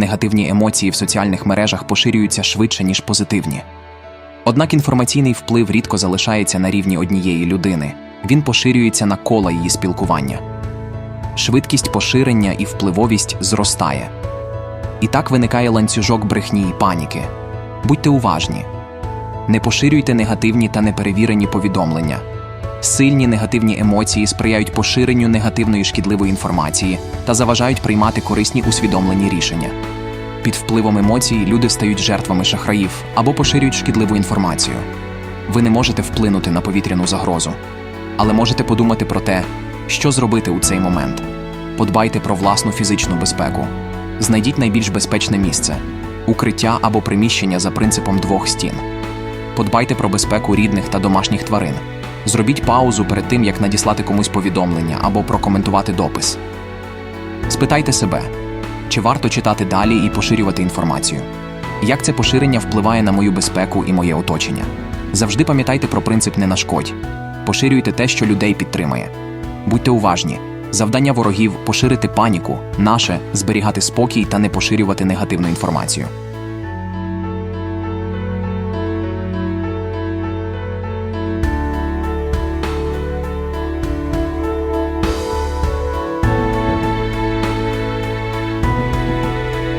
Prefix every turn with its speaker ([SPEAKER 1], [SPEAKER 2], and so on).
[SPEAKER 1] негативні емоції в соціальних мережах поширюються швидше, ніж позитивні. Однак інформаційний вплив рідко залишається на рівні однієї людини, він поширюється на кола її спілкування. Швидкість поширення і впливовість зростає. І так виникає ланцюжок брехні і паніки. Будьте уважні. Не поширюйте негативні та неперевірені повідомлення. Сильні негативні емоції сприяють поширенню негативної шкідливої інформації та заважають приймати корисні усвідомлені рішення. Під впливом емоцій люди стають жертвами шахраїв або поширюють шкідливу інформацію. Ви не можете вплинути на повітряну загрозу, але можете подумати про те, що зробити у цей момент. Подбайте про власну фізичну безпеку. Знайдіть найбільш безпечне місце укриття або приміщення за принципом двох стін. Подбайте про безпеку рідних та домашніх тварин. Зробіть паузу перед тим, як надіслати комусь повідомлення або прокоментувати допис. Спитайте себе, чи варто читати далі і поширювати інформацію? Як це поширення впливає на мою безпеку і моє оточення? Завжди пам'ятайте про принцип не нашкодь. Поширюйте те, що людей підтримує. Будьте уважні. Завдання ворогів поширити паніку, наше зберігати спокій та не поширювати негативну інформацію.